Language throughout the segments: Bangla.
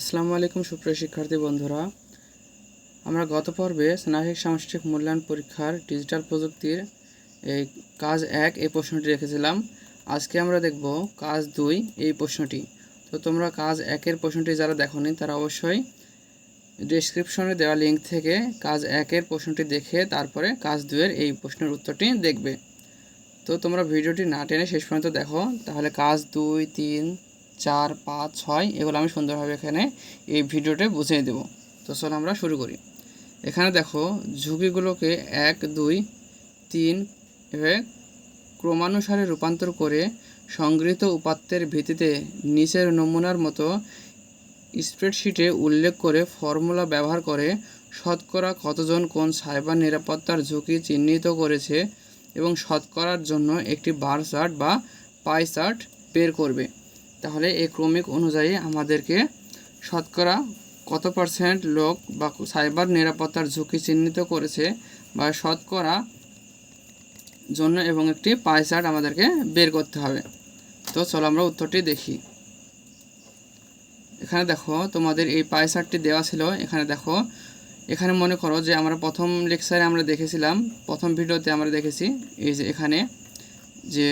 আসসালামু আলাইকুম সুপ্রিয় শিক্ষার্থী বন্ধুরা। আমরা গত পর্বে স্নাতক সামষ্টিক মূল্যায়ন পরীক্ষার ডিজিটাল প্রযুক্তির এই কাজ এক, এই প্রশ্নটি রেখেছিলাম। আজকে আমরা দেখব কাজ দুই, এই প্রশ্নটি। তো তোমরা কাজ একের প্রশ্নটি যারা দেখোনি, তারা অবশ্যই ডেসক্রিপশনে দেওয়া লিঙ্ক থেকে কাজ একের প্রশ্নটি দেখে তারপরে কাজ দুইয়ের এই প্রশ্নের উত্তরটি দেখবে। তো তোমরা ভিডিওটি না টেনে শেষ পর্যন্ত দেখো, তাহলে কাজ দুই, তিন চার, পাঁচ, ছয়, এগুলো আমি সুন্দরভাবে এখানে এই ভিডিওতে বুঝিয়ে দেব। তো চলো আমরা শুরু করি। এখানে দেখো, ঝুঁকিগুলোকে এক, দুই, তিন এভাবে ক্রমানুসারে রূপান্তর করে সংগৃহীত উপাত্তের ভিত্তিতে নিচের নমুনার মতো স্প্রেডশিটে উল্লেখ করে ফর্মুলা ব্যবহার করে শতকরা কতজন কোন সাইবার নিরাপত্তার ঝুঁকি চিহ্নিত করেছে এবং শতকরার জন্য একটি বার চার্ট বা পাই চার্ট বের করবে। তাহলে এই ক্রমিক অনুযায়ী আমাদেরকে শতকরা কত পার্সেন্ট লোক বা সাইবার নিরাপত্তার ঝুঁকি চিহ্নিত করেছে বা শতকরা জন্য এবং একটি পাই চার্ট আমাদেরকে বের করতে হবে। তো চলো আমরা উত্তরটি দেখি। এখানে দেখো, তোমাদের এই পাই চার্টটি দেওয়া ছিল। এখানে দেখো, এখানে মনে করো যে আমরা প্রথম লেকচারে আমরা দেখেছিলাম, প্রথম ভিডিওতে আমরা দেখেছি এই যে এখানে যে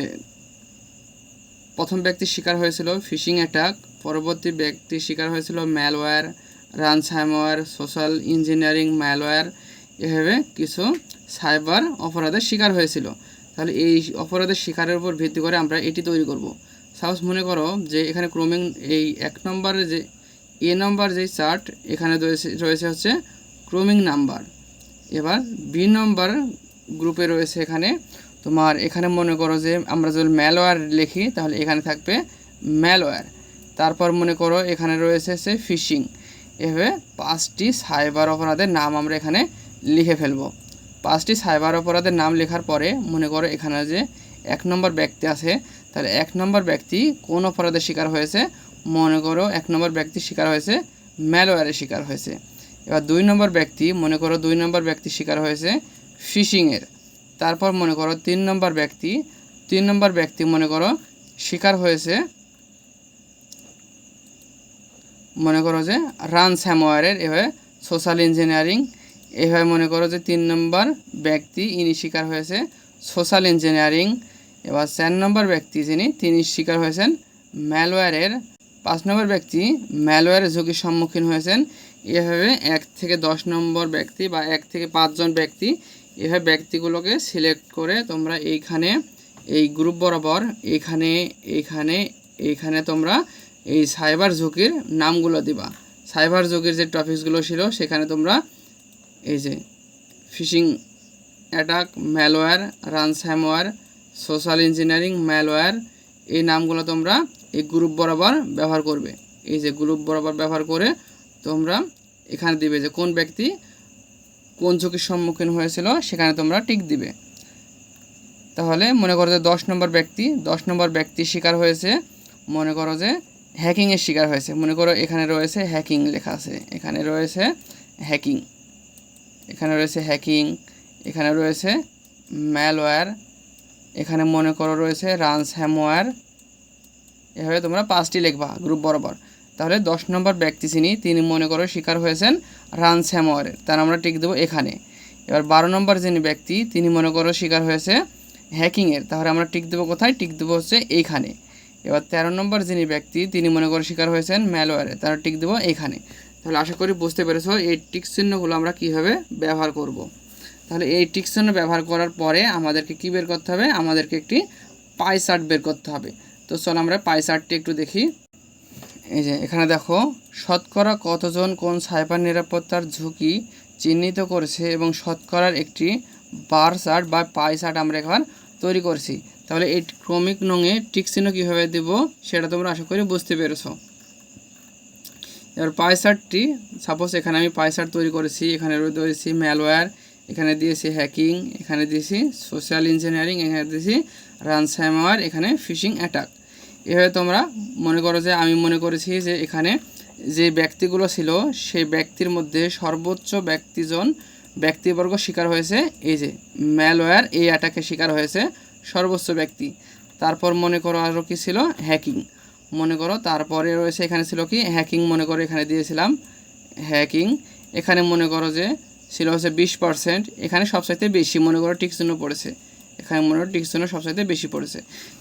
প্রথম ব্যক্তি শিকার হয়েছিল ফিশিং অ্যাটাক, পরবর্তী ব্যক্তি শিকার হয়েছিল malware ransomware social engineering malware এভাবে কিছু সাইবার অপরাধের শিকার হয়েছিল। তাহলে এই অপরাধের শিকারের উপর ভিত্তি করে আমরা এটি তৈরি করব। সাপোজ মনে করো যে এখানে ক্রমিং এই এক নম্বরে যে, এ নম্বর যেই চার্ট এখানে রয়েছে হচ্ছে ক্রমিং নাম্বার। এবার বি নম্বর গ্রুপে রয়েছে এখানে তোমার এখানে মনে করো যে আমরা যদি ম্যালওয়্যার লিখি, তাহলে এখানে থাকবে ম্যালওয়্যার তারপর মনে করো এখানে রয়েছে সে ফিশিং এভাবে পাঁচটি সাইবার অপরাধের নাম আমরা এখানে লিখে ফেলব। পাঁচটি সাইবার অপরাধের নাম লেখার পরে মনে করো এখানে যে এক নম্বর ব্যক্তি আছে, তাহলে এক নম্বর ব্যক্তি কোন অপরাধের শিকার হয়েছে? মনে করো এক নম্বর ব্যক্তি শিকার হয়েছে ম্যালওয়্যারের শিকার হয়েছে। এবার দুই নম্বর ব্যক্তি, মনে করো দুই নম্বর ব্যক্তি শিকার হয়েছে ফিশিংয়ের তারপর মনে করো তিন নম্বর ব্যক্তি, তিন নম্বর ব্যক্তি মনে করো শিকার হয়েছে। মনে করো যে রান স্যামওয়ারের এভাবে সোশ্যাল ইঞ্জিনিয়ারিং এভাবে মনে করো যে তিন নম্বর ব্যক্তি ইনি শিকার হয়েছে সোশ্যাল ইঞ্জিনিয়ারিং। এবার চার নম্বর ব্যক্তি যিনি, তিনি শিকার হয়েছেন ম্যালওয়্যারের। পাঁচ নম্বর ব্যক্তি ম্যালওয়্যারের ঝুঁকির সম্মুখীন হয়েছেন। এভাবে এক থেকে দশ নম্বর ব্যক্তি বা এক থেকে পাঁচজন ব্যক্তি এভাবে ব্যক্তিগুলোকে সিলেক্ট করে তোমরা এইখানে এই গ্রুপ বরাবর এইখানে এইখানে এইখানে তোমরা এই সাইবার ঝুঁকির নামগুলো দিবা। সাইবার ঝুঁকির যে টপিকসগুলো ছিল, সেখানে তোমরা এই যে phishing attack malware ransomware social engineering malware এই নামগুলো তোমরা এই গ্রুপ বরাবর ব্যবহার করবে। এই যে গ্রুপ বরাবর ব্যবহার করে তোমরা এখানে দিবে যে কোন ব্যক্তি কোন ঝুঁকির সম্মুখীন হয়েছিল সেখানে তোমরা টিক দিবে। তাহলে মনে করো যে দশ নম্বর ব্যক্তি, দশ নম্বর ব্যক্তি শিকার হয়েছে, মনে করো যে হ্যাকিংয়ের শিকার হয়েছে, মনে করো এখানে রয়েছে হ্যাকিং লেখা আছে, এখানে রয়েছে হ্যাকিং এখানে রয়েছে হ্যাকিং এখানে রয়েছে ম্যালওয়্যার এখানে মনে করো রয়েছে রানস হ্যামওয়্যার এভাবে তোমরা পাঁচটি লিখবা গ্রুপ বরাবর। তাহলে দশ নম্বর ব্যক্তি চিনি তিনি মনে করো শিকার হয়েছেন রান রানস্যামওয়্যারের তার আমরা টিক দেবো এখানে। এবার বারো নম্বর যিনি ব্যক্তি, তিনি মনে করো শিকার হয়েছে হ্যাকিংয়ের। তাহলে আমরা টিক দেবো কোথায়? টিক দেবো হচ্ছে এইখানে। এবার তেরো নম্বর যিনি ব্যক্তি, তিনি মনে করো শিকার হয়েছেন ম্যালওয়্যারে। তারা টিক দেবো এইখানে তাহলে আশা করি বুঝতে পেরেছ এই টিক চিহ্নগুলো আমরা কীভাবে ব্যবহার করব। তাহলে এই টিক চিহ্ন ব্যবহার করার পরে আমাদেরকে কী বের করতে হবে? আমাদেরকে একটি পাই বের করতে হবে। তো চলো আমরা পাই চার্টটি একটু দেখি। এই যে, এখানে দেখো, শতকরা কতজন কোন সাইবার নিরাপত্তার ঝুঁকি চিহ্নিত করেছে এবং শতকরার একটি বার চার্ট বা পাই চার্ট আমরা এখান তৈরি করছি। তাহলে এই ক্রমিক নঙে টিক চিহ্ন কীভাবে দেব সেটা তোমরা আশা করি বুঝতে পেরেছ। এবার পাই চার্টটি সাপোজ এখানে আমি পাই চার্ট তৈরি করেছি, এখানে রয়েছি ম্যালওয়্যার এখানে দিয়েছি হ্যাকিং এখানে দিয়েছি সোশ্যাল ইঞ্জিনিয়ারিং এখানে দিয়েছি রানস্যামওয়্যার এখানে ফিশিং অ্যাটাক এভাবে তোমরা মনে করো যে আমি মনে করেছি যে এখানে যে ব্যক্তিগুলো ছিল, সেই ব্যক্তির মধ্যে সর্বোচ্চ ব্যক্তিজন, ব্যক্তিবর্গ শিকার হয়েছে। এই যে ম্যালওয়্যার এই অ্যাটাকে শিকার হয়েছে সর্বোচ্চ ব্যক্তি। তারপর মনে করো আরও কি ছিল? হ্যাকিং মনে করো তারপরে রয়েছে এখানে ছিল কি? হ্যাকিং মনে করো এখানে দিয়েছিলাম। হ্যাকিং এখানে মনে করো যে ছিল হচ্ছে বিশ পার্সেন্ট এখানে সবচাইতে বেশি মনে করো টিক পড়েছে। এখানে মনে হয় টিক চিহ্ন সবচাইতে বেশি পড়েছে।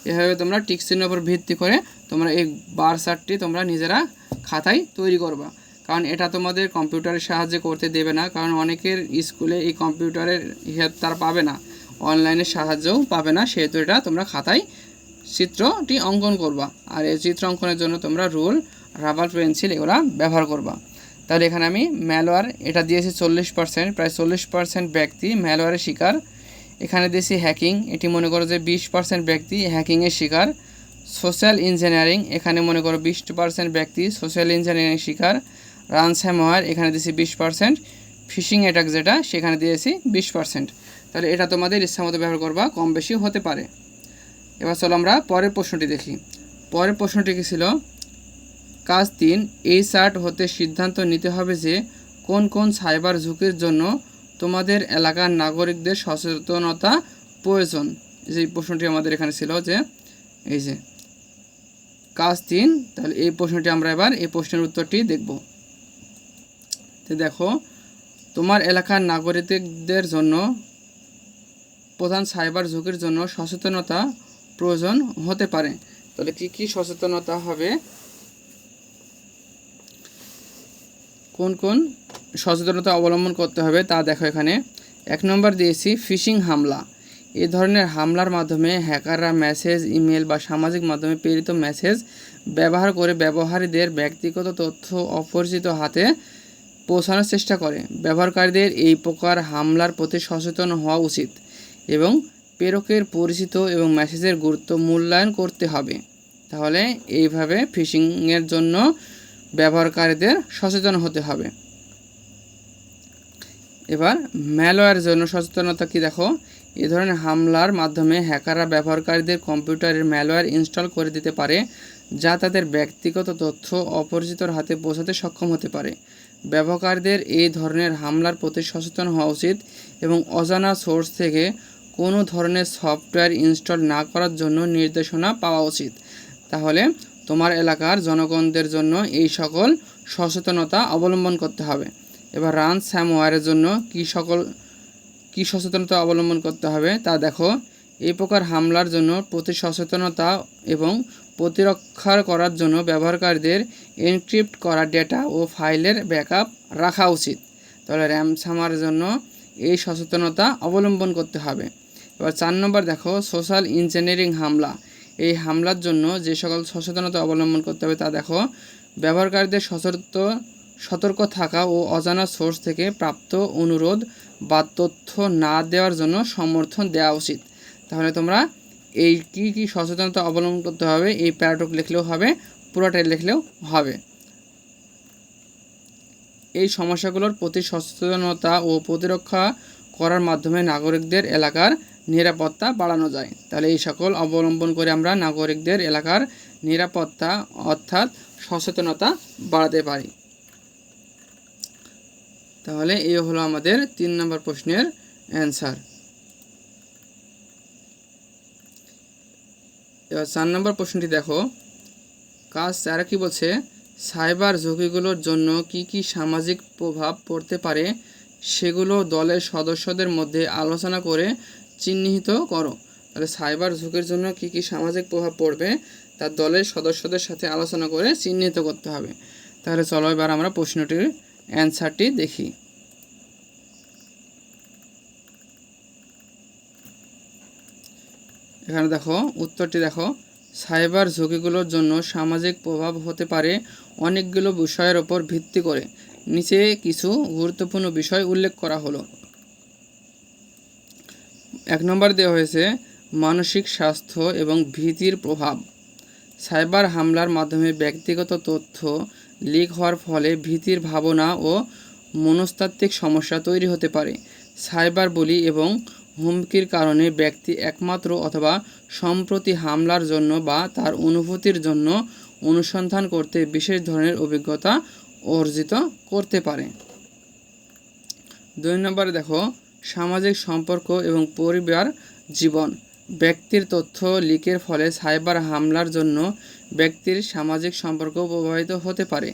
এভাবে তোমরা টিক চিহ্নের উপর ভিত্তি করে তোমরা এই বার চার্টটি তোমরা নিজেরা খাতায় তৈরি করবা। কারণ এটা তোমাদের কম্পিউটারের সাহায্যে করতে দেবে না, কারণ অনেকের স্কুলে এই কম্পিউটারের হেল্প তার পাবে না, অনলাইনের সাহায্যও পাবে না, সেহেতু এটা তোমরা খাতায় চিত্রটি অঙ্কন করবা। আর এই চিত্র অঙ্কনের জন্য তোমরা রুল, রাবার পেন্সিল এগুলো ব্যবহার করবা। তাহলে এখানে আমি ম্যালওয়ার এটা দিয়েছি চল্লিশ পার্সেন্ট প্রায় চল্লিশ পার্সেন্ট ব্যক্তি ম্যালওয়ারের শিকার এখানে দিয়েছি হ্যাকিং এটি মনে করো যে বিশ পার্সেন্ট ব্যক্তি হ্যাকিংয়ের শিকার। সোশ্যাল ইঞ্জিনিয়ারিং এখানে মনে করো বিশ পার্সেন্ট ব্যক্তি সোশ্যাল ইঞ্জিনিয়ারিং শিকার। রানস্যামওয়্যার এখানে দিয়েছি বিশ পার্সেন্ট ফিশিং অ্যাটাক যেটা, সেখানে দিয়েছি বিশ পার্সেন্ট তাহলে এটা তোমাদের ইচ্ছামতো ব্যবহার করবা, কম বেশি হতে পারে। এবার চলো আমরা পরের প্রশ্নটি দেখি। পরের প্রশ্নটি কি ছিল? কাজ তিন, এই চার্ট হতে সিদ্ধান্ত নিতে হবে যে কোন কোন সাইবার ঝুঁকির জন্য তোমাদের এলাকার নাগরিকদের সচেতনতা প্রয়োজন। যে প্রশ্নটি আমাদের এখানে ছিল যে, এই যে, কাজ তিন, তাহলে এই প্রশ্নটি আমরা এবার এই প্রশ্নের উত্তরটি দেখব। তো দেখো, তোমার এলাকার নাগরিকদের জন্য, প্রধান সাইবার ঝুঁকির জন্য সচেতনতা প্রয়োজন হতে পারে। তাহলে কি কি সচেতনতা হবে? কোন কোন? সচেতনতা অবলম্বন করতে হবে, তা দেখো এখানে। এক নম্বর দিয়েছি ফিশিং হামলা। এ ধরনের হামলার মাধ্যমে হ্যাকাররা মেসেজ ইমেল বা সামাজিক মাধ্যমে প্রেরিত মেসেজ ব্যবহার করে ব্যবহারীদের ব্যক্তিগত তথ্য অপরিচিত হাতে পৌঁছানোর চেষ্টা করে। ব্যবহারকারীদের এই প্রকার হামলার প্রতি সচেতন হওয়া উচিত এবং প্রেরকের পরিচিত এবং মেসেজের গুরুত্ব মূল্যায়ন করতে হবে। তাহলে এইভাবে ফিশিংয়ের জন্য ব্যবহারকারীদের সচেতন হতে হবে। এবার ম্যালওয়্যার জন্য সচেতনতা কি দেখো? এ ধরনের হামলার মাধ্যমে হ্যাকাররা ব্যবহারকারীদের কম্পিউটারের ম্যালওয়্যার ইনস্টল করে দিতে পারে, যা তাদের ব্যক্তিগত তথ্য অপরিচিতর হাতে পৌঁছাতে সক্ষম হতে পারে। ব্যবহারকারীদের এই ধরনের হামলার প্রতি সচেতন হওয়া উচিত এবং অজানা সোর্স থেকে কোনো ধরনের সফটওয়্যার ইনস্টল না করার জন্য নির্দেশনা পাওয়া উচিত। তাহলে তোমার এলাকার জনগণদের জন্য এই সকল সচেতনতা অবলম্বন করতে হবে। এবার রান স্যামওয়্যারের জন্য কি সকল, কি সচেতনতা অবলম্বন করতে হবে তা দেখো। এই প্রকার হামলার জন্য প্রতি সচেতনতা এবং প্রতিরক্ষা করার জন্য ব্যবহারকারীদের এনক্রিপ্ট করা ডেটা ও ফাইলের ব্যাকআপ রাখা উচিত। তাহলে র্যামসামার জন্য এই সচেতনতা অবলম্বন করতে হবে। এবার চার নম্বর দেখো, সোশ্যাল ইঞ্জিনিয়ারিং হামলা। এই হামলার জন্য যে সকল সচেতনতা অবলম্বন করতে হবে তা দেখো। ব্যবহারকারীদের সতর্ক সতর্ক থাকা ও অজানা সোর্স থেকে প্রাপ্ত অনুরোধ বা তথ্য না দেওয়ার জন্য সমর্থন দেওয়া উচিত। তাহলে তোমরা এই কি কি সচেতনতা অবলম্বন করতে হবে, এই প্যারাটক লিখলেও হবে পুরোটাই লিখলেও হবে। এই সমস্যাগুলোর প্রতি সচেতনতা ও প্রতিরক্ষা করার মাধ্যমে নাগরিকদের এলাকার নিরাপত্তা বাড়ানো যায়। তাহলে এই সকল অবলম্বন করে আমরা নাগরিকদের এলাকার নিরাপত্তা অর্থাৎ সচেতনতা বাড়াতে পারি। তাহলে এই হলো আমাদের তিন নম্বর প্রশ্নের অ্যান্সার। এবার চার নম্বর প্রশ্নটি দেখো। কাজ চারা কি বলছে? সাইবার ঝুঁকিগুলোর জন্য কি কি সামাজিক প্রভাব পড়তে পারে সেগুলো দলের সদস্যদের মধ্যে আলোচনা করে চিহ্নিত করো। তাহলে সাইবার ঝুঁকির জন্য কি কি সামাজিক প্রভাব পড়বে তা দলের সদস্যদের সাথে আলোচনা করে চিহ্নিত করতে হবে। তাহলে চলো এবার আমরা প্রশ্নটির অ্যান্সারটি দেখি। এখানে দেখো, উত্তরটি দেখো, সাইবার ঝুঁকিগুলোর জন্য সামাজিক প্রভাব হতে পারে অনেকগুলো বিষয়ের ওপর ভিত্তি করে। নিচে কিছু গুরুত্বপূর্ণ বিষয় উল্লেখ করা হলো। এক নম্বর দেওয়া হয়েছে, মানসিক স্বাস্থ্য এবং ভীতির প্রভাব। সাইবার হামলার মাধ্যমে ব্যক্তিগত তথ্য লিক হওয়ার ফলে ভীতির ভাবনা ও মনস্তাত্ত্বিক সমস্যা তৈরি হতে পারে। সাইবার বলি এবং হুমকির কারণে ব্যক্তি একমাত্র অথবা সম্প্রতি হামলার জন্য বা তার অনুভূতির জন্য অনুসন্ধান করতে বিশেষ ধরনের অভিজ্ঞতা অর্জিত করতে পারে। দুই নম্বরে দেখো, সামাজিক সম্পর্ক এবং পরিবার, জীবন। ব্যক্তির তথ্য লিকের ফলে সাইবার হামলার জন্য ব্যক্তির সামাজিক সম্পর্ক প্রভাবিত হতে পারে।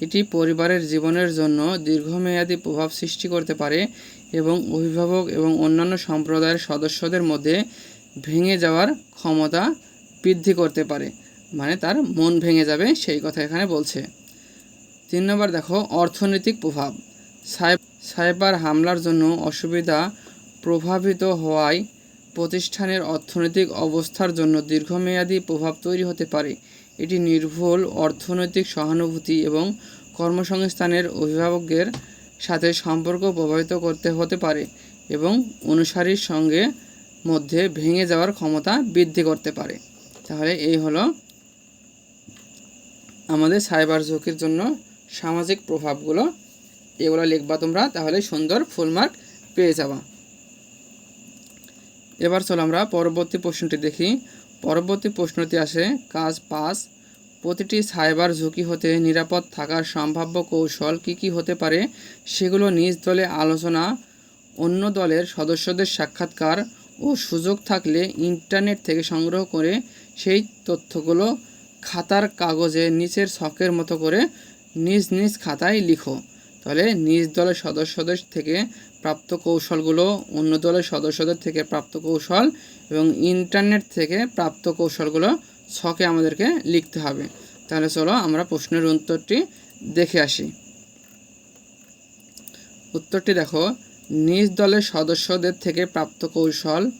এটি পরিবারের জীবনের জন্য দীর্ঘমেয়াদী প্রভাব সৃষ্টি করতে পারে এবং অভিভাবক এবং অন্যান্য সম্প্রদায়ের সদস্যদের মধ্যে ভেঙে যাওয়ার ক্ষমতা বৃদ্ধি করতে পারে মানে তার মন ভেঙে যাবে, সেই কথা এখানে বলছে। তিন নম্বর দেখো, অর্থনৈতিক প্রভাব। সাই- সাইবার হামলার জন্য অসুবিধা প্রভাবিত হওয়ায় প্রতিষ্ঠানের অর্থনৈতিক অবস্থার জন্য দীর্ঘমেয়াদী প্রভাব তৈরি হতে পারে। এটি নির্ভুল অর্থনৈতিক সহানুভূতি এবং কর্মসংস্থানের অভিভাবকদের সাথে সম্পর্ক প্রভাবিত করতে হতে পারে এবং অনুসারীর সঙ্গে মধ্যে ভেঙে যাওয়ার ক্ষমতা বৃদ্ধি করতে পারে। তাহলে এই হলো আমাদের সাইবার ঝুঁকির জন্য সামাজিক প্রভাবগুলো। এগুলো লিখবা তোমরা, তাহলে সুন্দর ফুল মার্ক পেয়ে যাবা। এবার চলো আমরা পরবর্তী প্রশ্নটি দেখি। পরবর্তী প্রশ্নটি আসে, কাজ পাঁচ, প্রতিটি সাইবার ঝুঁকি হতে নিরাপদ থাকার সম্ভাব্য কৌশল কি কি হতে পারে সেগুলো নিজ দলে আলোচনা, অন্য দলের সদস্যদের সাক্ষাৎকার ও সুযোগ থাকলে ইন্টারনেট থেকে সংগ্রহ করে সেই তথ্যগুলো খাতার কাগজে নিচের ছকের মতো করে নিজ নিজ খাতায় লিখো। তাহলে নিজ দলের সদস্যদের থেকে প্রাপ্ত কৌশলগুলো অন্য দলের সদস্যদের থেকে প্রাপ্ত কৌশল এবং ইন্টারনেট থেকে প্রাপ্ত কৌশলগুলো ছকে আমাদেরকে লিখতে হবে। তাহলে চলো আমরা প্রশ্নের উত্তরটি দেখে আসি। উত্তরটি দেখো, নিজ দলের সদস্যদের থেকে প্রাপ্ত কৌশল,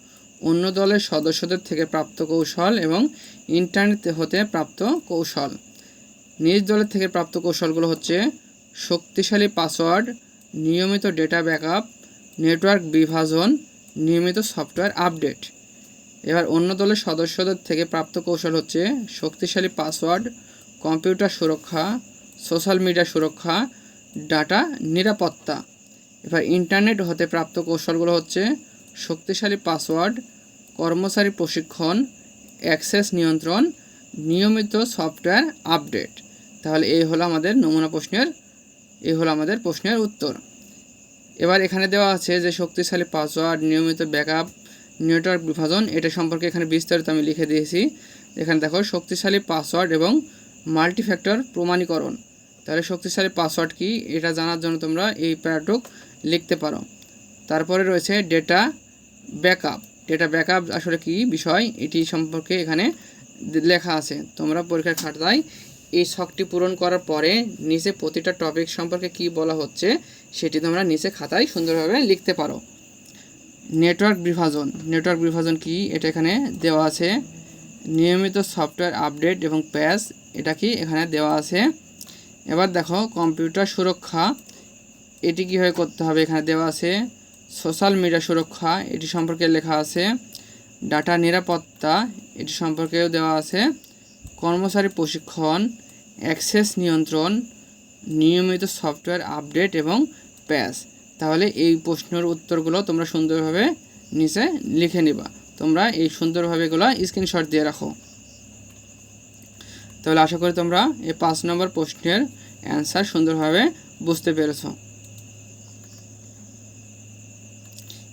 অন্য দলের সদস্যদের থেকে প্রাপ্ত কৌশল এবং ইন্টারনেট হতে প্রাপ্ত কৌশল। নিজ দলের থেকে প্রাপ্ত কৌশলগুলো হচ্ছে শক্তিশালী পাসওয়ার্ড নিয়মিত ডেটা ব্যাকআপ, নেটওয়ার্ক বিভাজন, নিয়মিত সফটওয়্যার আপডেট। এবার অন্য দলের সদস্যদের থেকে প্রাপ্ত কৌশল হচ্ছে শক্তিশালী পাসওয়ার্ড, কম্পিউটার সুরক্ষা, সোশ্যাল মিডিয়া সুরক্ষা, ডাটা নিরাপত্তা। এবার ইন্টারনেট হতে প্রাপ্ত কৌশলগুলো হচ্ছে শক্তিশালী পাসওয়ার্ড, কর্মচারী প্রশিক্ষণ, অ্যাক্সেস নিয়ন্ত্রণ, নিয়মিত সফটওয়্যার আপডেট। তাহলে এই হলো আমাদের নমুনা প্রশ্নের এই হলো আমাদের প্রশ্নের উত্তর। এবার এখানে দেওয়া আছে যে শক্তিশালী পাসওয়ার্ড, নিয়মিত ব্যাকআপ, নেটওয়ার্ক বিভাজন, এটা সম্পর্কে এখানে বিস্তারিত আমি লিখে দিয়েছি। এখানে দেখো, শক্তিশালী পাসওয়ার্ড এবং মাল্টিফ্যাক্টর প্রমাণীকরণ। তাহলে শক্তিশালী পাসওয়ার্ড কি? এটা জানার জন্য তোমরা এই প্যারাটুক লিখতে পারো। তারপরে রয়েছে ডেটা ব্যাকআপ। ডেটা ব্যাকআপ আসলে কি বিষয়? এটি সম্পর্কে এখানে লেখা আছে। তোমরা পরীক্ষার খাতায় এই শখটি পূরণ করার পরে নিচে প্রতিটা টপিক সম্পর্কে কি বলা হচ্ছে, সেটি তোমরা নিচে খাতায় সুন্দরভাবে লিখতে পারো। নেটওয়ার্ক বিভাজন। নেটওয়ার্ক বিভাজন কি? এটা এখানে দেওয়া আছে। নিয়মিত সফটওয়্যার আপডেট এবং প্যাচ এটা কি এখানে দেওয়া আছে। এবার দেখো কম্পিউটার সুরক্ষা, এটি কীভাবে করতে হবে এখানে দেওয়া আছে। সোশ্যাল মিডিয়া সুরক্ষা, এটি সম্পর্কে লেখা আছে। ডাটা নিরাপত্তা, এটি সম্পর্কেও দেওয়া আছে। কর্মচারী প্রশিক্ষণ, অ্যাক্সেস নিয়ন্ত্রণ, নিয়মিত সফটওয়্যার আপডেট এবং প্যাচ। তাহলে এই প্রশ্নের উত্তরগুলো তোমরা সুন্দরভাবে নিচে লিখে নিবা। তোমরা এই সুন্দরভাবে এগুলো স্ক্রিনশট দিয়ে রাখো। তাহলে আশা করি তোমরা এই পাঁচ নম্বর প্রশ্নের অ্যান্সার সুন্দরভাবে বুঝতে পেরেছ।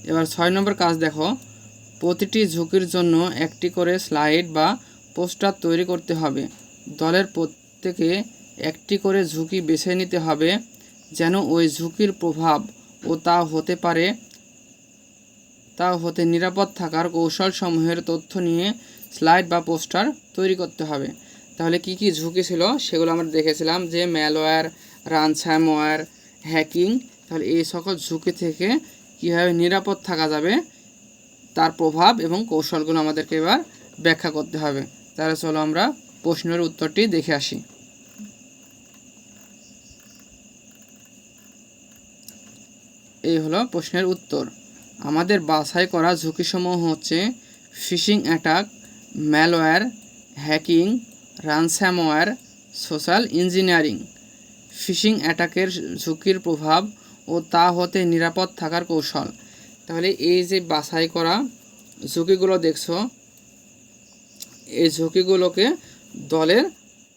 এবার ছয় নম্বর কাজ দেখো। প্রতিটি ঝুঁকির জন্য একটি করে স্লাইড বা পোস্টার তৈরি করতে হবে। দলের প্রত্যেকে একটি করে ঝুঁকি বেছে নিতে হবে যেন ওই ঝুঁকির প্রভাব ও তা হতে পারে। তা হতে নিরাপদ থাকার কৌশলসমূহের তথ্য নিয়ে স্লাইড বা পোস্টার তৈরি করতে হবে। তাহলে কি কি ঝুঁকি ছিল সেগুলো আমরা দেখেছিলাম যে ম্যালওয়্যার রানস্যামওয়্যার হ্যাকিং, তাহলে এই সকল ঝুঁকি থেকে কীভাবে নিরাপদ থাকা যাবে, তার প্রভাব এবং কৌশলগুলো আমাদেরকে এবার ব্যাখ্যা করতে হবে। তাহলে চলো আমরা প্রশ্নের উত্তরটি দেখে আসি। এই হলো প্রশ্নের উত্তর। আমাদের বাছাই করা ঝুঁকিসমূহ হচ্ছে phishing attack malware hacking ransomware social engineering phishing অ্যাটাকের ঝুঁকির প্রভাব ও তা হতে নিরাপদ থাকার কৌশল। তাহলে এই যে বাছাই করা ঝুঁকিগুলো দেখছ এই ঝুঁকিগুলোকে দলের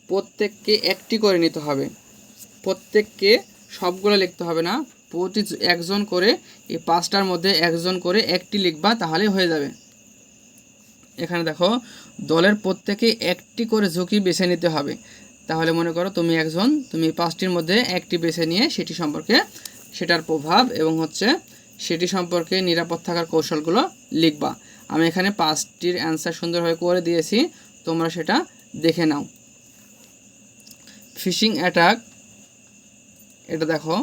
প্রত্যেককে একটি করে নিতে হবে। প্রত্যেককে সবগুলো লিখতে হবে না, প্রতি একজন করে, এই পাঁচটার মধ্যে একজন করে একটি লিখবা তাহলে হয়ে যাবে। এখানে দেখো, দলের প্রত্যেকে একটি করে ঝুঁকি বেছে নিতে হবে। তাহলে মনে করো তুমি একজন, তুমি পাঁচটির মধ্যে একটি বেছে নিয়ে সেটি সম্পর্কে সেটার প্রভাব এবং হচ্ছে সেটি সম্পর্কে নিরাপদ থাকার কৌশলগুলো লিখবা। আমি এখানে পাঁচটির অ্যান্সার সুন্দরভাবে করে দিয়েছি, তোমরা সেটা দেখে নাও। ফিশিং অ্যাটাক এটা দেখো।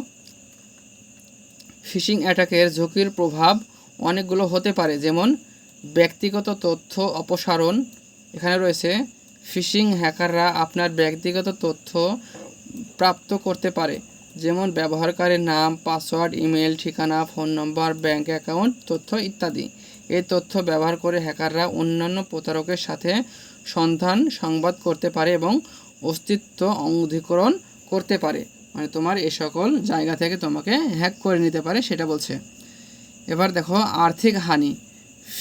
ফিশিং অ্যাটাকের ঝুঁকির প্রভাব অনেকগুলো হতে পারে, যেমন ব্যক্তিগত তথ্য অপসারণ, এখানে রয়েছে ফিশিং হ্যাকাররা আপনার ব্যক্তিগত তথ্য প্রাপ্ত করতে পারে, যেমন ব্যবহারকারীর নাম পাসওয়ার্ড ইমেল ঠিকানা ফোন নম্বর ব্যাঙ্ক অ্যাকাউন্ট তথ্য ইত্যাদি। এই তথ্য ব্যবহার করে হ্যাকাররা অন্যান্য প্রতারকের সাথে সন্ধান, সংবাদ করতে পারে এবং অস্তিত্ব অধিকরণ করতে পারে। মানে তোমার এ সকল জায়গা থেকে তোমাকে হ্যাক করে নিতে পারে, সেটা বলছে। এবার দেখো, আর্থিক হানি।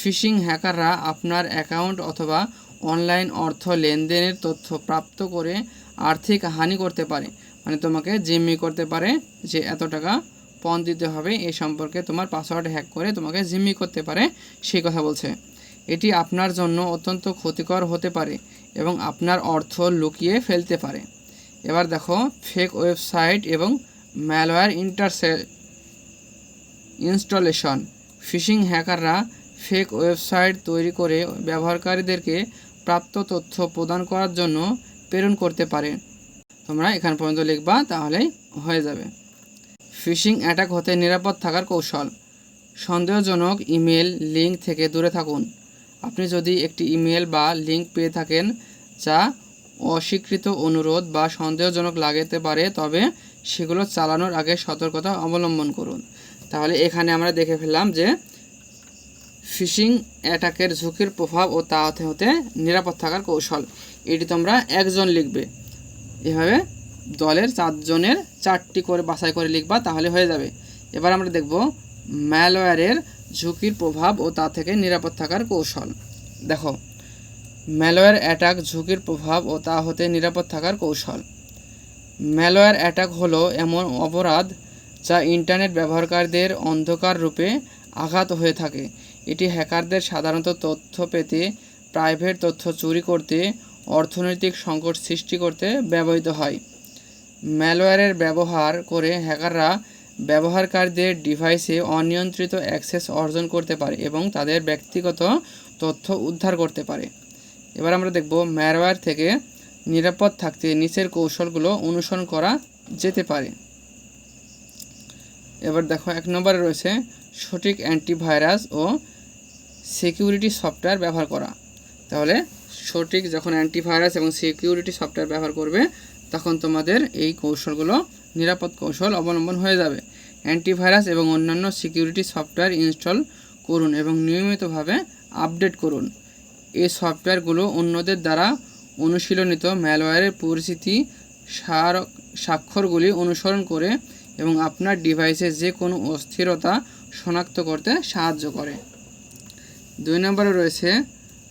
ফিশিং হ্যাকাররা আপনার অ্যাকাউন্ট অথবা অনলাইন অর্থ লেনদেনের তথ্য প্রাপ্ত করে আর্থিক হানি করতে পারে। মানে তোমাকে জিম্মি করতে পারে যে এত টাকা পণ দিতে হবে। এই সম্পর্কে তোমার পাসওয়ার্ড হ্যাক করে তোমাকে জিম্মি করতে পারে, সেই কথা বলছে। এটি আপনার জন্য অত্যন্ত ক্ষতিকর হতে পারে এবং আপনার অর্থ লুকিয়ে ফেলতে পারে। এবার দেখো ফেক ওয়েবসাইট এবং ম্যালওয়্যার ইন্টারসে ইনস্টলেশন ফিশিং হ্যাকাররা ফেক ওয়েবসাইট তৈরি করে ব্যবহারকারীদেরকে প্রাপ্ত তথ্য প্রদান করার জন্য প্রেরণ করতে পারে। তোমরা এখান পর্যন্ত লিখবা, তাহলেই হয়ে যাবে। ফিশিং অ্যাটাক হতে নিরাপদ থাকার কৌশল। সন্দেহজনক ইমেল লিঙ্ক থেকে দূরে থাকুন। আপনি যদি একটি ইমেল বা লিঙ্ক পেয়ে থাকেন যা অস্বীকৃত অনুরোধ বা সন্দেহজনক লাগতে পারে, তবে সেগুলো চালানোর আগে সতর্কতা অবলম্বন করুন। তাহলে এখানে আমরা দেখে ফেললাম যে ফিশিং অ্যাটাকের ঝুঁকির প্রভাব ও তা হতে হতে নিরাপদ থাকার কৌশল। এটি তোমরা একজন লিখবে। এভাবে দলের চারজনের চারটি করে বাছাই করে লিখবা, তাহলে হয়ে যাবে। এবার আমরা দেখব ম্যালওয়্যারের ঝুঁকির প্রভাব ও তা থেকে নিরাপদ থাকার কৌশল। দেখো, ম্যালওয়্যার অ্যাটাক ঝুঁকির প্রভাব ও তা হতে নিরাপদ থাকার কৌশল। ম্যালওয়্যার অ্যাটাক হলো এমন অপরাধ যা ইন্টারনেট ব্যবহারকারীদের অন্ধকার রূপে আঘাত হয়ে থাকে। এটি হ্যাকারদের সাধারণত তথ্য পেতে, প্রাইভেট তথ্য চুরি করতে, অর্থনৈতিক সংকট সৃষ্টি করতে ব্যবহৃত হয়। ম্যালওয়্যারের ব্যবহার করে হ্যাকাররা ব্যবহারকারীদের ডিভাইসে অনিয়ন্ত্রিত অ্যাক্সেস অর্জন করতে পারে এবং তাদের ব্যক্তিগত তথ্য উদ্ধার করতে পারে। এবার আমরা দেখব ম্যালওয়্যার থেকে নিরাপদ থাকতে নিচের কৌশলগুলো অনুসরণ করা যেতে পারে। এবার দেখো, এক নম্বরে রয়েছে সঠিক অ্যান্টিভাইরাস ও সিকিউরিটি সফটওয়্যার ব্যবহার করা। তাহলে সঠিক যখন অ্যান্টিভাইরাস এবং সিকিউরিটি সফটওয়্যার ব্যবহার করবে তখন তোমাদের এই কৌশলগুলো নিরাপদ কৌশল অবলম্বন হয়ে যাবে। অ্যান্টিভাইরাস এবং অন্যান্য সিকিউরিটি সফটওয়্যার ইনস্টল করুন এবং নিয়মিতভাবে আপডেট করুন। এই সফটওয়্যারগুলো অন্যদের দ্বারা অনুশীলনিত ম্যালওয়্যারের পরিস্থিতি স্মারক স্বাক্ষরগুলি অনুসরণ করে এবং আপনার ডিভাইসে যে কোনো অস্থিরতা শনাক্ত করতে সাহায্য করে। দুই নম্বরে রয়েছে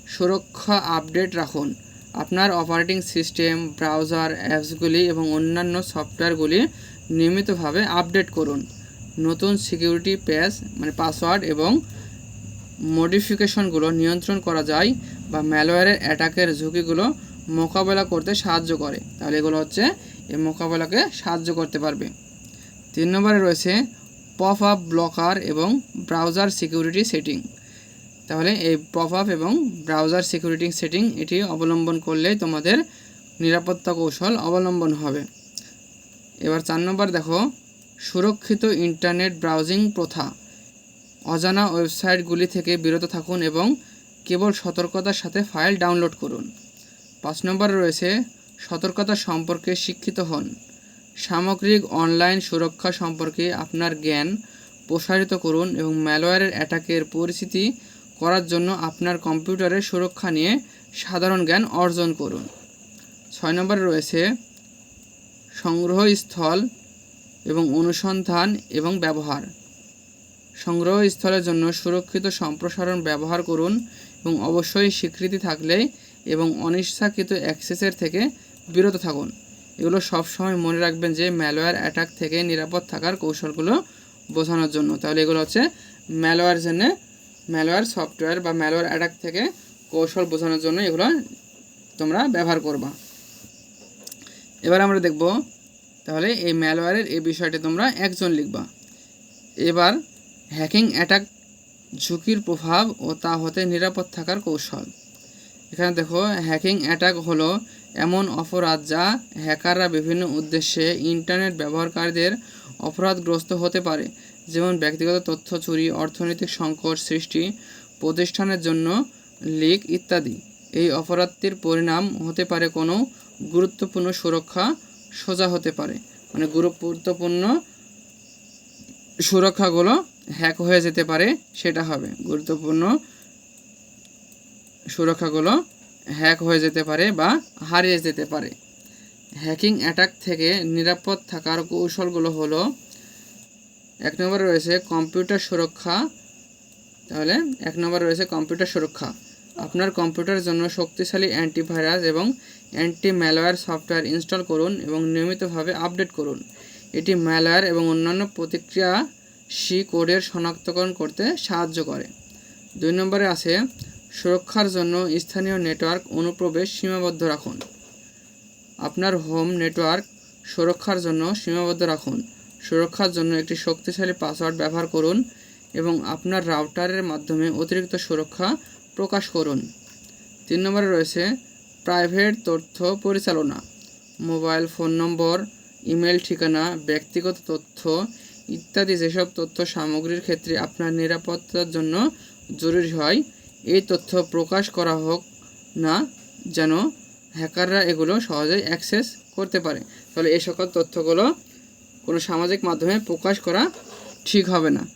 সুরক্ষা আপডেট রাখুন। আপনার অপারেটিং সিস্টেম, ব্রাউজার, অ্যাপসগুলি এবং অন্যান্য সফটওয়্যারগুলি নিয়মিতভাবে আপডেট করুন। নতুন সিকিউরিটি প্যাচ মানে পাসওয়ার্ড এবং মডিফিকেশনগুলো নিয়ন্ত্রণ করা যায় বা ম্যালওয়্যারের অ্যাটাকের ঝুঁকিগুলো মোকাবেলা করতে সাহায্য করে। তাহলে এগুলো হচ্ছে এই মোকাবেলাকে সাহায্য করতে পারবে। তিন নম্বরে রয়েছে পপ আপ ব্লকার এবং ব্রাউজার সিকিউরিটি সেটিং তাহলে এই পপ আপ এবং ব্রাউজার সিকিউরিটি সেটিং এটি অবলম্বন করলে তোমাদের নিরাপত্তা কৌশল অবলম্বন হবে। এবার চার নম্বর দেখো, সুরক্ষিত ইন্টারনেট ব্রাউজিং প্রথা। অজানা ওয়েবসাইটগুলি থেকে বিরত থাকুন এবং কেবল সতর্কতার সাথে ফাইল ডাউনলোড করুন। পাঁচ নম্বরে রয়েছে, সতর্কতা সম্পর্কে শিক্ষিত হন। সামগ্রিক অনলাইন সুরক্ষা সম্পর্কে আপনার জ্ঞান প্রসারিত করুন এবং ম্যালওয়্যারের অ্যাটাকের পরিস্থিতি করার জন্য আপনার কম্পিউটারের সুরক্ষা নিয়ে সাধারণ জ্ঞান অর্জন করুন। ছয় নম্বরে রয়েছে সংগ্রহস্থল এবং অনুসন্ধান এবং ব্যবহার। সংগ্রহস্থলের জন্য সুরক্ষিত সম্প্রসারণ ব্যবহার করুন এবং অবশ্যই স্বীকৃতি থাকলে এবং অনিচ্ছাকৃত অ্যাক্সেসের থেকে বিরত থাকুন। এগুলো সবসময় মনে রাখবেন যে ম্যালওয়্যার অ্যাটাক থেকে নিরাপদ থাকার কৌশলগুলো বোঝানোর জন্য। তাহলে এগুলো হচ্ছে ম্যালওয়্যার জন্য ম্যালওয়্যার সফটওয়্যার বা ম্যালওয়্যার অ্যাটাক থেকে কৌশল বোঝানোর জন্য এগুলো তোমরা ব্যবহার করবা। এবার আমরা দেখব তাহলে এই ম্যালওয়্যারের এই বিষয়টি তোমরা একজন লিখবা। এবার হ্যাকিং অ্যাটাক ঝুঁকির প্রভাব ও তা হতে নিরাপদ থাকার কৌশল। এখানে দেখো হ্যাকিং অ্যাটাক হলো এমন অপরাধ যা হ্যাকাররা বিভিন্ন উদ্দেশ্যে ইন্টারনেট ব্যবহারকারীদের অপরাধগ্রস্ত হতে পারে। যেমন ব্যক্তিগত তথ্য, চুরি, অর্থনৈতিক সংকট সৃষ্টি, প্রতিষ্ঠানের জন্য লিক ইত্যাদি। এই অপরাধটির পরিণাম হতে পারে কোনো গুরুত্বপূর্ণ সুরক্ষা সোজা হতে পারে। মানে গুরুত্বপূর্ণ সুরক্ষাগুলো হ্যাক হয়ে যেতে পারে, সেটা হবে। গুরুত্বপূর্ণ সুরক্ষাগুলো হ্যাক হয়ে যেতে পারে বা হারিয়ে যেতে পারে। হ্যাকিং অ্যাটাক থেকে নিরাপদ থাকার কৌশলগুলো হলো এক নম্বরে রয়েছে কম্পিউটার সুরক্ষা। তাহলে এক নম্বরে রয়েছে কম্পিউটার সুরক্ষা। আপনার কম্পিউটারের জন্য শক্তিশালী অ্যান্টিভাইরাস এবং অ্যান্টি ম্যালওয়্যার সফটওয়্যার ইনস্টল করুন এবং নিয়মিতভাবে আপডেট করুন। এটি ম্যালওয়্যার এবং অন্যান্য প্রতিক্রিয়া সি কোডের শনাক্তকরণ করতে সাহায্য করে। দুই নম্বরে আছে, সুরক্ষার জন্য স্থানীয় নেটওয়ার্ক অনুপ্রবেশ সীমাবদ্ধ রাখুন। আপনার হোম নেটওয়ার্ক সুরক্ষার জন্য সীমাবদ্ধ রাখুন। সুরক্ষার জন্য একটি শক্তিশালী পাসওয়ার্ড ব্যবহার করুন এবং আপনার রাউটারের মাধ্যমে অতিরিক্ত সুরক্ষা প্রকাশ করুন। তিন নম্বরে রয়েছে প্রাইভেট তথ্য পরিচালনা। মোবাইল ফোন নম্বর, ইমেল ঠিকানা, ব্যক্তিগত তথ্য ইত্যাদি যেসব তথ্য সামগ্রীর ক্ষেত্রে আপনার নিরাপত্তার জন্য জরুরি হয়, এই তথ্য প্রকাশ করা হোক না যেন হ্যাকাররা এগুলো সহজেই অ্যাক্সেস করতে পারে। তাহলে এই সকল তথ্যগুলো কোনো সামাজিক মাধ্যমে প্রকাশ করা ঠিক হবে না।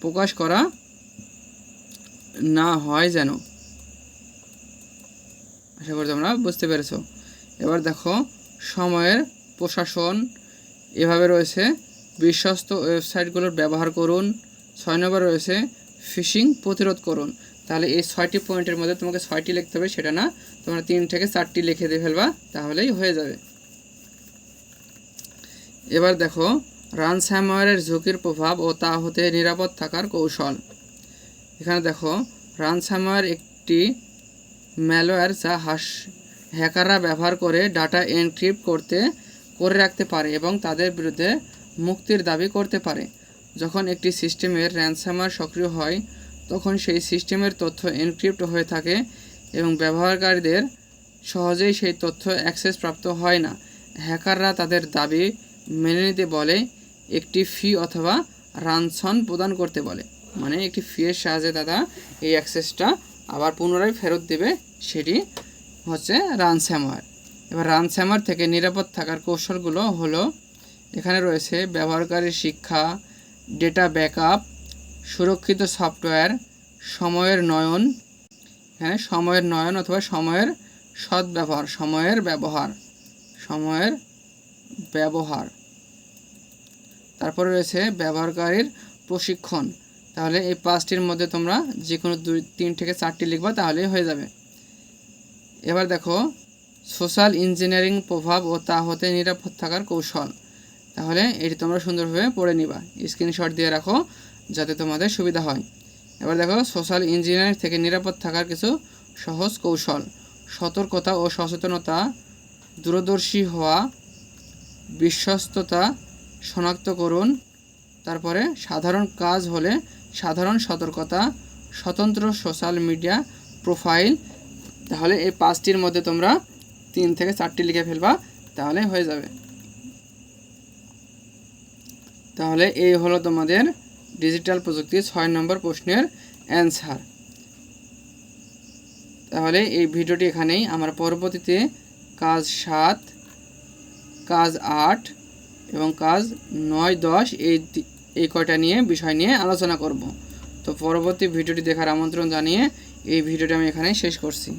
প্রকাশ করা না হয় যেন। আশা করি তোমরা বুঝতে পেরেছ। এবার দেখো, সময়ের প্রশাসন এভাবে রয়েছে। বিশ্বস্ত ওয়েবসাইটগুলোর ব্যবহার করুন। ছয় নম্বর রয়েছে, ফিশিং প্রতিরোধ করুন। তাহলে এই ছয়টি পয়েন্টের মধ্যে তোমাকে ছয়টি লিখতে হবে, সেটা না তোমরা তিন থেকে চারটি লিখে দিয়ে ফেলবা, তাহলেই হয়ে যাবে। এবার দেখো, রানস্যামওয়্যারের ঝুঁকির প্রভাব ও তা হতে নিরাপদ থাকার কৌশল। এখানে দেখো, রানস্যামওয়্যার একটি ম্যালওয়্যার যা হাস হ্যাকাররা ব্যবহার করে ডাটা এনক্রিপ্ট করতে, করে রাখতে পারে এবং তাদের বিরুদ্ধে মুক্তির দাবি করতে পারে। যখন একটি সিস্টেমের র্যানসামার সক্রিয় হয়, তখন সেই সিস্টেমের তথ্য এনক্রিপ্ট হয়ে থাকে এবং ব্যবহারকারীদের সহজেই সেই তথ্য অ্যাক্সেস প্রাপ্ত হয় না। হ্যাকাররা তাদের দাবি মেনে নিতে বলে, একটি ফি অথবা রানসন প্রদান করতে বলে। মানে একটি ফিয়ের সাহায্যে দাদা এই অ্যাক্সেসটা আবার পুনরায় ফেরত দেবে, সেটি হচ্ছে রানস্যামওয়্যার এবার রানস্যামওয়্যার থেকে নিরাপদ থাকার কৌশলগুলো হলো, এখানে রয়েছে ব্যবহারকারীর শিক্ষা ডেটা ব্যাকআপ সুরক্ষিত সফটওয়্যার সময়ের নয়ন হ্যাঁ সময়ের নয়ন অথবা সময়ের সদ্ব্যবহার, সময়ের ব্যবহার, সময়ের ব্যবহার। তারপরে রয়েছে ব্যবহারকারীর প্রশিক্ষণ। তাহলে এই পাঁচটির মধ্যে তোমরা যে কোনো দুই, তিন থেকে চারটি লিখবা, তাহলেই হয়ে যাবে। এবার দেখো, সোশ্যাল ইঞ্জিনিয়ারিং প্রভাব ও তা হতে নিরাপদ থাকার কৌশল। তাহলে এটি তোমরা সুন্দরভাবে পড়ে নিবা। স্ক্রিনশট দিয়ে রাখো যাতে তোমাদের সুবিধা হয়। এবার দেখো, সোশ্যাল ইঞ্জিনিয়ারিং থেকে নিরাপদ থাকার কিছু সহজ কৌশল। সতর্কতা ও সচেতনতা, দূরদর্শী হওয়া বিশ্বস্ততা শনাক্ত করুন তারপরে সাধারণ কাজ হলে সাধারণ সতর্কতা, স্বতন্ত্র সোশ্যাল মিডিয়া প্রোফাইল, তাহলে এই পাঁচটির মধ্যে তোমরা তিন থেকে চারটি লিখে ফেলবা, তাহলে হয়ে যাবে। তাহলে এই হলো তোমাদের ডিজিটাল প্রযুক্তি ছয় নম্বর প্রশ্নের অ্যান্সার। তাহলে এই ভিডিওটি এখানেই। আমরা পরবর্তীতে কাজ সাত কাজ আট এবং কাজ নয় দশ এই এই কয়টা নিয়ে, বিষয় নিয়ে আলোচনা করব। তো পরবর্তী ভিডিওটি দেখার আমন্ত্রণ জানিয়ে এই ভিডিওটি আমি এখানে শেষ করছি।